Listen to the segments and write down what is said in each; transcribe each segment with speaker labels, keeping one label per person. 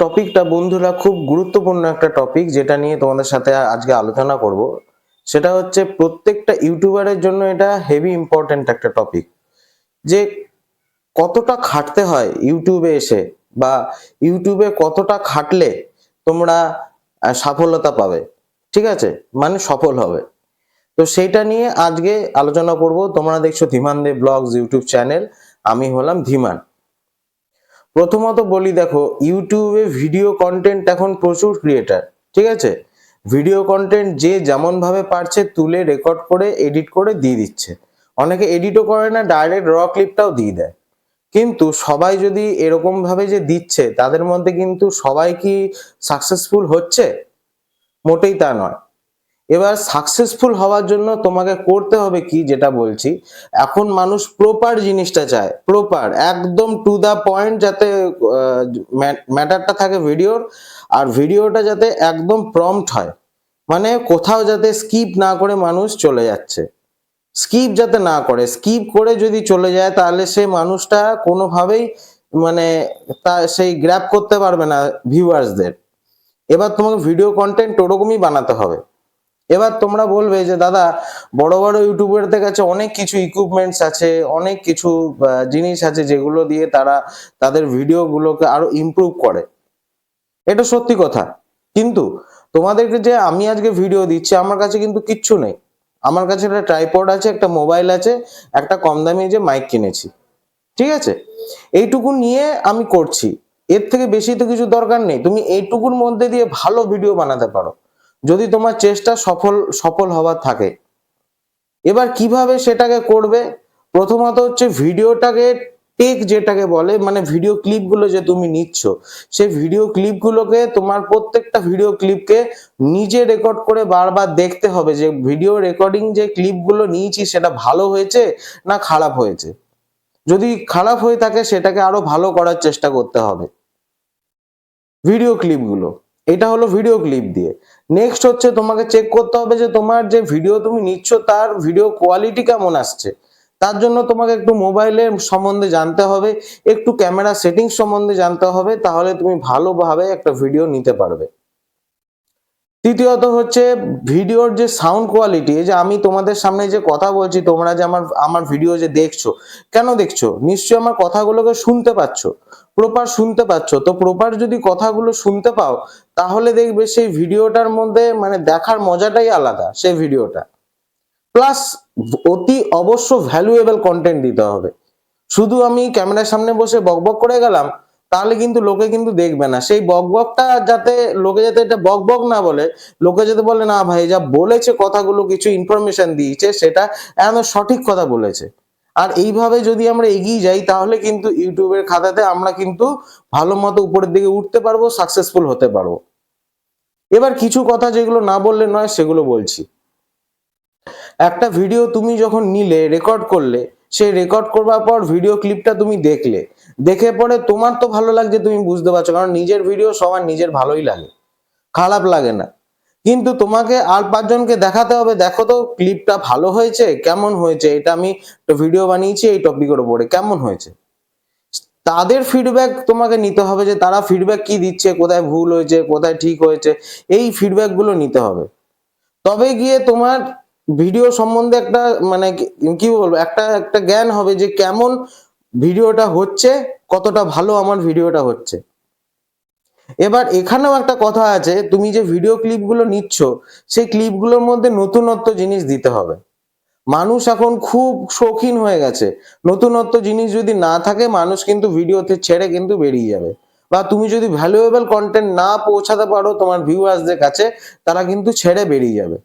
Speaker 1: টপিকটা বন্ধুরা খুব গুরুত্বপূর্ণ একটা টপিক যেটা নিয়ে তোমাদের সাথে আজকে আলোচনা করব। সেটা হচ্ছে প্রত্যেকটা ইউটিউবারের জন্য এটা হেভি ইম্পর্ট্যান্ট একটা টপিক যে কতটা খাটতে হয় ইউটিউবে এসে বা ইউটিউবে কতটা খাটলে তোমরা সফলতা পাবে। ঠিক আছে? মানে সফল হবে। তো সেইটা নিয়ে আজকে আলোচনা করব। তোমরা দেখছ Dhiman De blogs YouTube channel. আমি হলাম ধীমান। প্রথমত বলি দেখো, ইউটিউবে ভিডিও কন্টেন্ট এখন প্রচুর ক্রিয়েটার ঠিক আছে? ভিডিও কন্টেন্ট যে যেমন ভাবে পারছে তুলে রেকর্ড করে এডিট করে দিয়ে দিচ্ছে। অনেকে এডিটও করে না ডাইরেক্ট র ক্লিপটাও দিয়ে দেয়। কিন্তু সবাই যদি এরকম ভাবে যে দিচ্ছে, তাদের মধ্যে কিন্তু সবাই কি সাকসেসফুল হচ্ছে? মোটেই তা নয়। এবার সাকসেসফুল হওয়ার জন্য তোমাকে করতে হবে কি যেটা বলছি। এখন মানুষ প্রপার জিনিসটা চায় প্রপার একদম টু দা পয়েন্ট যাতে ম্যাটারটা থাকে ভিডিওর, আর ভিডিওটা যাতে একদম প্রম্পট হয়। মানে কোথাও যাতে স্কিপ না করে মানুষ চলে যাচ্ছে। স্কিপ যাতে না করে স্কিপ করে যদি চলে যায় তাহলে সে মানুষটা কোনোভাবেই মানে তা, সেই গ্র্যাপ করতে পারবে না ভিউয়ার্সদের এবার তোমাকে ভিডিও কন্টেন্ট ওরকমই বানাতে হবে। এবার তোমরা বলবে যে, দাদা, বড় বড় ইউটিউবারদের কাছে অনেক কিছু ইকুইপমেন্টস আছে, অনেক কিছু জিনিস আছে যেগুলো দিয়ে তারা তাদের ভিডিওগুলোকে আরও ইমপ্রুভ করে। এটা সত্যি কথা। কিন্তু তোমাদেরকে যে আমি আজকে ভিডিও দিচ্ছি, আমার কাছে কিন্তু কিচ্ছু নেই। আমার কাছে একটা ট্রাইপড আছে, একটা মোবাইল আছে, একটা কম দামি যে মাইক কিনেছি। ঠিক আছে? এইটুকু নিয়ে আমি করছি। এর থেকে বেশি তো কিছু দরকার নেই। তুমি এইটুকুর মধ্যে দিয়ে ভালো ভিডিও বানাতে পারো। যদি তোমার চেষ্টা সফল সফল হওয়ার থাকে। এবার কীভাবে সেটাকে করবে? প্রথমত হচ্ছে ভিডিওটাকে টেক যেটাকে বলে মানে ভিডিও ক্লিপগুলো যে তুমি নিচ্ছ, সেই ভিডিও ক্লিপগুলোকে তোমার প্রত্যেকটা ভিডিও ক্লিপকে নিজে রেকর্ড করে বারবার দেখতে হবে যে ভিডিও রেকর্ডিং যে ক্লিপগুলো নিয়েছি সেটা ভালো হয়েছে না খারাপ হয়েছে। যদি খারাপ হয়ে থাকে সেটাকে আরও ভালো করার চেষ্টা করতে হবে। ভিডিও ক্লিপগুলো, এটা হলো ভিডিও ক্লিপ দিয়ে। নেক্সট হচ্ছে তোমাকে চেক করতে হবে যে তোমার যে ভিডিও তুমি নিচ্ছ, তার ভিডিও কোয়ালিটি কেমন আসছে? তার জন্য তোমাকে একটু মোবাইলের সম্বন্ধে জানতে হবে, একটু ক্যামেরা সেটিংস সম্বন্ধে জানতে হবে, তাহলে তুমি ভালোভাবে একটা ভিডিও নিতে পারবে। তৃতীয়ত হচ্ছে ভিডিওর যে সাউন্ড কোয়ালিটি যে আমি তোমাদের সামনে যে কথা বলছি, তোমরা যে আমার আমার ভিডিও যে দেখছ, কেন দেখছ? নিশ্চয়ই আমার কথাগুলোকে শুনতে পাচ্ছ। প্রপার শুনতে পাচ্ছ। তো প্রপার যদি কথাগুলো শুনতে পাও, তাহলে দেখবে সেই ভিডিওটার মধ্যে মানে দেখার মজাটাই আলাদা, সেই ভিডিওটা। প্লাস অতি অবশ্য ভ্যালুয়েবল কন্টেন্ট দিতে হবে। শুধু আমি ক্যামেরার সামনে বসে বকবক করে গেলাম, তাহলে কিন্তু লোকে কিন্তু দেখবে না। সেই বকবকটা যাতে, লোকে যাতে এটা বকবক না বলে, লোকে যাতে বলে, না ভাই, যা বলেছে কথাগুলো, কিছু ইনফরমেশন দিয়েছে, সেটা একদম সঠিক কথা বলেছে। আর এইভাবে যদি আমরা এগিয়ে যাই, তাহলে কিন্তু ইউটিউবের খাতাতে আমরা কিন্তু ভালো মতো উপরের দিকে উঠতে পারব সাকসেসফুল হতে পারব। এবার কিছু কথা যেগুলো না বললে নয়, সেগুলো বলছি। একটা ভিডিও তুমি যখন নিলে রেকর্ড করলে, সেই রেকর্ড করবার পর ভিডিও ক্লিপটা তুমি দেখলে। দেখে পরে তোমার তো ভালো লাগছে, তুমি বুঝতে পারছ, কারণ নিজের ভিডিও সবার নিজের ভালোই লাগে। খারাপ লাগে না। কিন্তু তোমাকে আর পাঁচজনকে দেখাতে হবে। দেখো তো ক্লিপটা ভালো হয়েছে? কেমন হয়েছে? এটা আমি ভিডিও বানিয়েছি, এই টপিকের উপরে। কেমন হয়েছে? তাদের ফিডব্যাক তোমাকে নিতে হবে যে তারা ফিডব্যাক কি দিচ্ছে, কোথায় ভুল হয়েছে, কোথায় ঠিক হয়েছে, এই ফিডব্যাকগুলো নিতে হবে। তবে গিয়ে তোমার ভিডিও সম্বন্ধে একটা মানে কি বলব, একটা একটা জ্ঞান হবে যে কেমন ভিডিওটা হচ্ছে, কতটা ভালো আমার ভিডিওটা হচ্ছে। এবার এখানেও একটা কথা আছে, তুমি যে ভিডিও ক্লিপগুলো নিচ্ছ, সেই ক্লিপগুলোর মধ্যে নতুনত্ব জিনিস দিতে হবে। মানুষ এখন খুব শৌখিন হয়ে গেছে। নতুনত্ব জিনিস যদি না থাকে, মানুষ কিন্তু ভিডিওতে ছেড়ে কিন্তু বেরিয়ে যাবে। বা তুমি যদি ভ্যালুয়েবল কন্টেন্ট না পৌঁছাতে পারো তোমার ভিউয়ার্সদের কাছে, তারা কিন্তু ছেড়ে বেরিয়ে যাবে।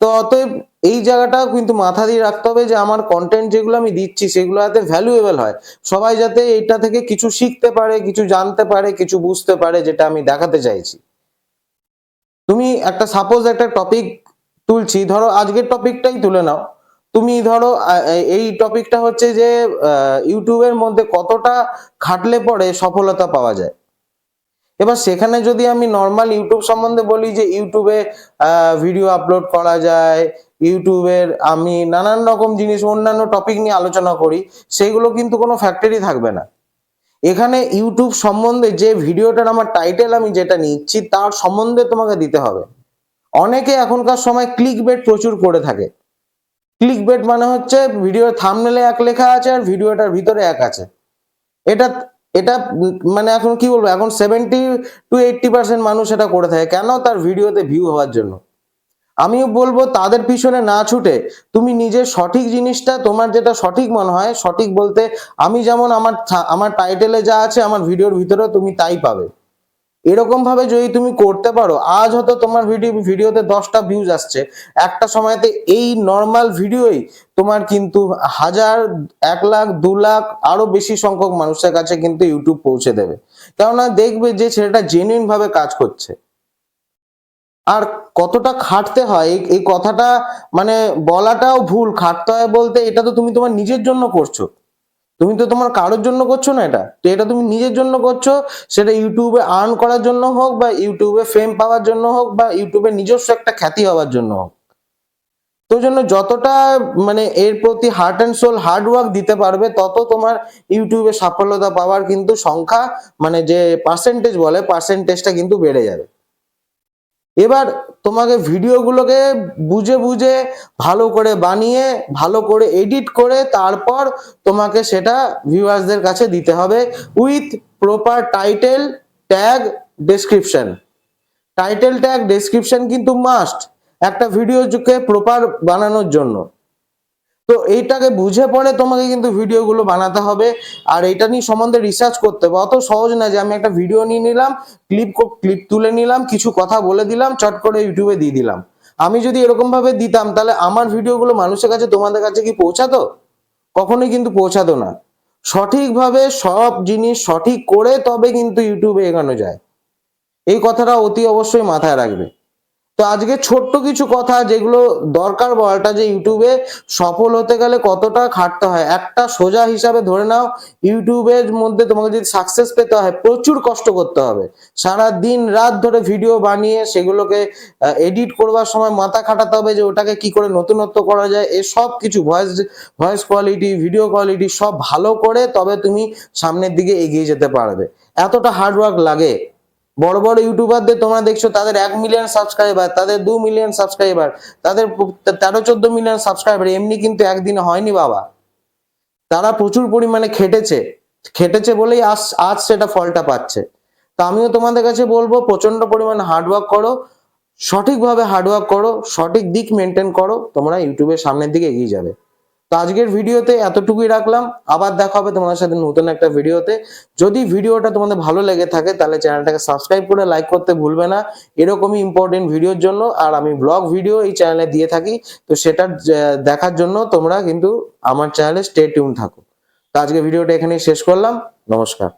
Speaker 1: তো অতএব এই জায়গাটাও কিন্তু মাথা দিয়ে রাখতে হবে যে আমার কন্টেন্ট যেগুলো আমি দিচ্ছি সেগুলো যাতে ভ্যালুয়েবল হয়। সবাই যাতে এটা থেকে কিছু শিখতে পারে, কিছু জানতে পারে, কিছু বুঝতে পারে যেটা আমি দেখাতে চাইছি। তুমি একটা সাপোজ একটা টপিক তুলছি, ধরো আজকের টপিকটাই তুলে নাও। তুমি ধরো এই টপিকটা হচ্ছে যে ইউটিউবের মধ্যে কতটা খাটলে পরে সফলতা পাওয়া যায়। এবার সেখানে যদি আমি নর্মাল ইউটিউব সম্বন্ধে বলি যে ইউটিউবে ভিডিও আপলোড করা যায় ইউটিউবের আমি নানান রকম জিনিস, অন্যান্য টপিক নিয়ে আলোচনা করি, সেগুলো কিন্তু কোনো ফ্যাক্টরি থাকবে না। এখানে ইউটিউব সম্বন্ধে যে ভিডিওটার আমার টাইটেল আমি যেটা নিচ্ছি, তার সম্বন্ধে তোমাকে দিতে হবে। অনেকে এখনকার সময় ক্লিক বেট প্রচুর করে থাকে। ক্লিক বেট মানে হচ্ছে ভিডিওর থামনেলে এক লেখা আছে আর ভিডিওটার ভিতরে এক আছে। এটা এটা মানে এখন কি বলব, এখন সেভেন্টি টু এইটটি পার্সেন্ট মানুষ এটা করে থাকে। কেন? তার ভিডিওতে ভিউ হওয়ার জন্য। আমিও বলব, তাদের পিছনে না ছুটে তুমি নিজের সঠিক জিনিসটা, তোমার যেটা সঠিক মনে হয়, সঠিক বলতে আমি যেমন আমার আমার টাইটেলে যা আছে, আমার ভিডিওর ভিতরে তুমি তাই পাবে। এরকম ভাবে যদি তুমি করতে পারো, আজ হয়তো তোমার ভিডিও ভিডিওতে দশটা ভিউজ আসছে। একটা সময়তে এই নর্মাল ভিডিওই তোমার কিন্তু হাজার, এক লাখ, দু লাখ, আরও বেশি সংখ্যক মানুষের কাছে কিন্তু ইউটিউব পৌঁছে দেবে। কেননা দেখবে যে ছেলেটা জেনুইন ভাবে কাজ করছে। আর কতটা খাটতে হয় এই কথাটা মানে বলাটাও ভুল। খাটতে হয় বলতে এটা তো তুমি তোমার নিজের জন্য করছ। তুমি তো তোমার কারোর জন্য করছ না এটা? তো এটা তুমি নিজের জন্য করছ, সেটা ইউটিউবে আর্ন করার জন্য হোক বা ইউটিউবে ফেম পাওয়ার জন্য হোক বা ইউটিউবে নিজস্ব একটা খ্যাতি হওয়ার জন্য হোক। তো জন্য যতটা মানে এর প্রতি heart and soul hard work দিতে পারবে, তত তোমার ইউটিউবে সাফল্যতা পাওয়ার কিন্তু সংখ্যা মানে যে পার্সেন্টেজ বলে পার্সেন্টেজটা কিন্তু বেড়ে যাবে। এবার তোমাকে ভিডিওগুলোকে বুঝে বুঝে ভালো করে বানিয়ে, ভালো করে এডিট করে তারপর তোমাকে সেটা ভিউয়ার্সদের কাছে দিতে হবে with proper title tag description title tag description কিন্তু মাস্ট একটা ভিডিওকে প্রপার বানানোর জন্য। তো এইটাকে বুঝে পড়ে তোমাকে কিন্তু ভিডিওগুলো বানাতে হবে। আর এটা নিয়ে সম্বন্ধে রিসার্চ করতে হবে। অত সহজ না যে আমি একটা ভিডিও নিয়ে নিলাম ক্লিপ ক্লিপ তুলে নিলাম, কিছু কথা বলে দিলাম, চট করে ইউটিউবে দিয়ে দিলাম। আমি যদি এরকম ভাবে দিতাম, তাহলে আমার ভিডিওগুলো মানুষের কাছে, তোমাদের কাছে কি পৌঁছাতো? কখনোই কিন্তু পৌঁছাতো না। সঠিকভাবে সব জিনিস সঠিক করে তবে কিন্তু ইউটিউবে এগানো যায়। এই কথাটা অতি অবশ্যই মাথায় রাখবে। তো আজকে ছোট্ট কিছু কথা যেগুলো দরকার বলাটা যে ইউটিউবে সফল হতে গেলে কতটা খাটতে হয়। একটা সোজা হিসাবে ধরে নাও, ইউটিউবের মধ্যে তোমাকে যদি সাকসেস পেতে হয়, প্রচুর কষ্ট করতে হবে। সারা দিন রাত ধরে ভিডিও বানিয়ে সেগুলোকে এডিট করবার সময় মাথা খাটাতে হবে যে ওটাকে কি করে নতুনত্ব করা যায়। এ সব কিছু voice voice quality video quality সব ভালো করে তবে তুমি সামনের দিকে এগিয়ে যেতে পারবে। এতটা হার্ডওয়ার্ক লাগে। বড় বড় ইউটিউবারদের তোমরা দেখছ, তাদের এক মিলিয়ন সাবস্ক্রাইবার তাদের দু মিলিয়ন সাবস্ক্রাইবার তাদের তেরো চোদ্দ মিলিয়ন সাবস্ক্রাইবার এমনি কিন্তু একদিনে হয়নি বাবা। তারা প্রচুর পরিমাণে খেটেছে। খেটেছে বলেই আজ আজ সেটা ফলটা পাচ্ছে। তো আমিও তোমাদের কাছে বলব প্রচণ্ড পরিমাণে হার্ডওয়ার্ক করো, সঠিকভাবে হার্ডওয়ার্ক করো, সঠিক দিক মেনটেন করো, তোমরা ইউটিউবের সামনের দিকে এগিয়ে যাবে। তো আজকের ভিডিওতে এতটুকুই রাখলাম। আবার দেখা হবে তোমাদের সাথে নতুন একটা ভিডিওতে। যদি ভিডিওটা তোমাদের ভালো লেগে থাকে, তাহলে চ্যানেলটাকে সাবস্ক্রাইব করে লাইক করতে ভুলবে না। এরকমই ইম্পর্টেন্ট ভিডিওর জন্য। আর আমি ব্লগ ভিডিও এই চ্যানেলে দিয়ে থাকি। তো সেটা দেখার জন্য তোমরা কিন্তু আমার চ্যানেলে স্টে টিউন থাকো। তো আজকে ভিডিওটা এখানেই শেষ করলাম। নমস্কার।